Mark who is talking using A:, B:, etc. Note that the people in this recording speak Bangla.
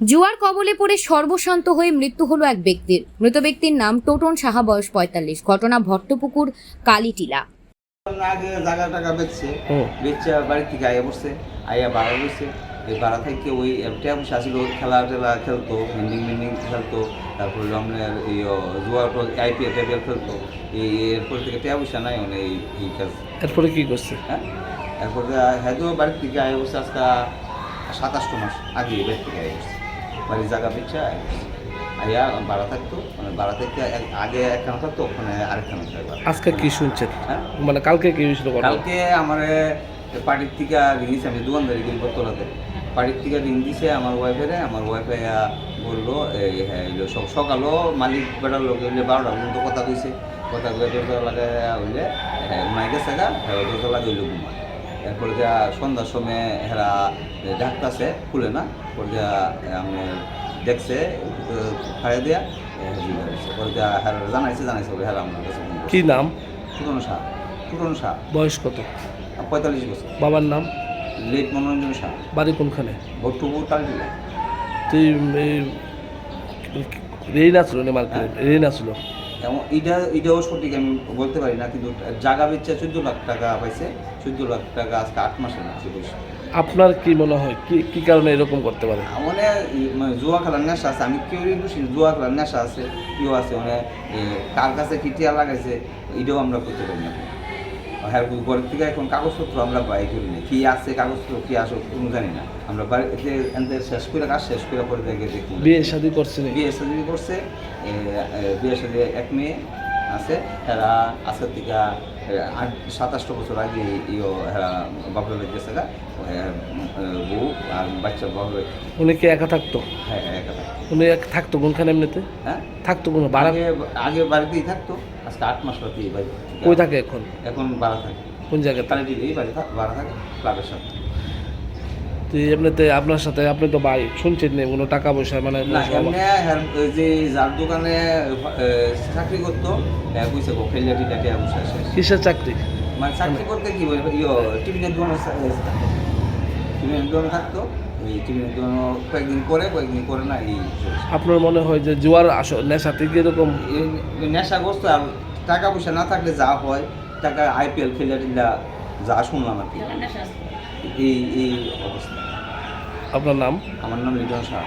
A: জুয়ার কবলে পড়ে সর্বশান্ত হয়ে মৃত্যু হলো এক ব্যক্তির। মৃত ব্যক্তির নাম টোটন সাহা বয়স পঁয়তাল্লিশ। ঘটনা ভট্টপুকুর কালীটিলা।
B: আগে জায়গা টাকা বেচছে। বেচছে বাড়ি থেকে আইয়া বসছে আইয়া বাড়া বসছে। এই বাড়া থেকে ওই ট্যাব আসছিল খেলা টেলা খেলতো মেন্ডিং মেন্ডিং খেলতো তারপরে আপনার এই ও, জুয়া আইপিএল টাইপিএল খেলতো। এই এরপর থেকে ট্যাব বসে নাই মানে এই এই
C: এরপরে কি করছে?
B: হ্যাঁ? এরপরে হ্যাঁ বাড়ির থেকে আইয়া বসছে আজকে সাতাশটো মাস আগে বাড়ি থেকে আইয়া বসছে। বাড়ির জায়গা বেচছে আইয়া বাড়া থাকতো মানে বাড়া থেকে আগে একখানা থাকতো ওখানে আরেকখানা থাকতো।
C: আজকে কি শুনছেন?
B: হ্যাঁ?
C: মানে কালকে কি হয়েছিল
B: কালকে আমার পার্টির থেকে রিং দিছে আমি দোকানদারি করি বর্তলাতে পার্টির থেকে রিং দিছে আমার ওয়াইফেরে আমার ওয়াইফে বলল এই হ্যাঁ সকালও মালিক বেড়ার লোক হইলে বারোটা পর্যন্ত কথা কইছে। কথা কয়ে দরজা লাগায় হইলে হ্যাঁ গেছে গা হ্যাঁ দরজা লাগাই হইল ঘুমা এরপরে যা সন্ধ্যার সময় হেরা ডাকতেছে খুলে না পরে যা আমি দেখছে খাইয়ে দেয়া পরে যা হেরা জানাইছে জানাইছে বলে হেরা আমার কাছে
C: কি নাম?
B: পুরনো শাহ পুরনো শাহ।
C: বয়স কত?
B: পঁয়তাল্লিশ বছর।
C: বাবার নাম?
B: লেট মনোরঞ্জন শাহ।
C: বাড়ি কোনখানে?
B: ভট্টপুর টালটিলা
C: তুই রেইন আসলো মার্কেট? রেইন আসলো?
B: এবং এটা এটাও সঠিক আমি বলতে পারি না কিন্তু জায়গা বেচা চোদ্দ লাখ টাকা পাইছে। চোদ্দ লাখ টাকা আজকে আট মাসে লাগছে বসে
C: আপনার কি মনে হয় কি কি কারণে এরকম করতে পারে?
B: মানে মানে জুয়া খেলার নেশা আছে আমি কেউ বুঝি জুয়া খেলার নেশা আছে কেউ আছে মানে কার কাছে কি টিয়া লাগাইছে এটাও আমরা করতে পারি না। হ্যাঁ ঘরের থেকে এখন কাগজপত্র আমরা বাই করি না। কি আছে কাগজপত্র কি আসে কোনো জানি না। আমরা বাড়িতে শেষ করে কাজ শেষ করে পরে দেখে দেখি।
C: বিয়ে শাদি করছে?
B: বিয়ে সাদি করছে বিয়ে সাদি এক মেয়ে আছে এরা আজকের থেকে আট সাতাশটা বছর আগে ইয়ে এরা বাপের বাড়ি গেছে এ, বউ আর বাচ্চা বাপের
C: উনি কি একা থাকতো?
B: হ্যাঁ একা থাকে।
C: উনি এক থাকতো কোনখানে এমনিতে?
B: হ্যাঁ?
C: থাকতো কোনো বাড়া
B: আগে আগে বাড়িতেই থাকতো। আজকে আট মাস বাড়িতেই বাড়ি
C: কই থাকে এখন?
B: এখন ভাড়া থাকে।
C: কোন জায়গায়
B: তাহলে এই বাড়ি থাক ভাড়া থাকে ক্লাবের সাথে।
C: এমনিতে আপনার সাথে আপনি তো ভাই শুনছেন না কোনো টাকা পয়সা মানে
B: হ্যাঁ, যে যার দোকানে চাকরি করতো বুঝছে গো বসে শেষ।
C: কিসের চাকরি?
B: মানে চাকরি করতে কি বলে ইয়ে টিফিনের দোকানে টিফিনের দোকানে থাকতো কয়েকদিন করে কয়েকদিন করে না এই
C: আপনার মনে হয় যে জুয়ার আসল নেশা ঠিক এরকম
B: নেশাগ্রস্ত আর টাকা পয়সা না থাকলে যা হয় টাকা আইপিএল খেলে টিলা যা শুনলাম আর কি। এই এই অবস্থা।
C: আপনার নাম?
B: আমার নাম লিটন শাহ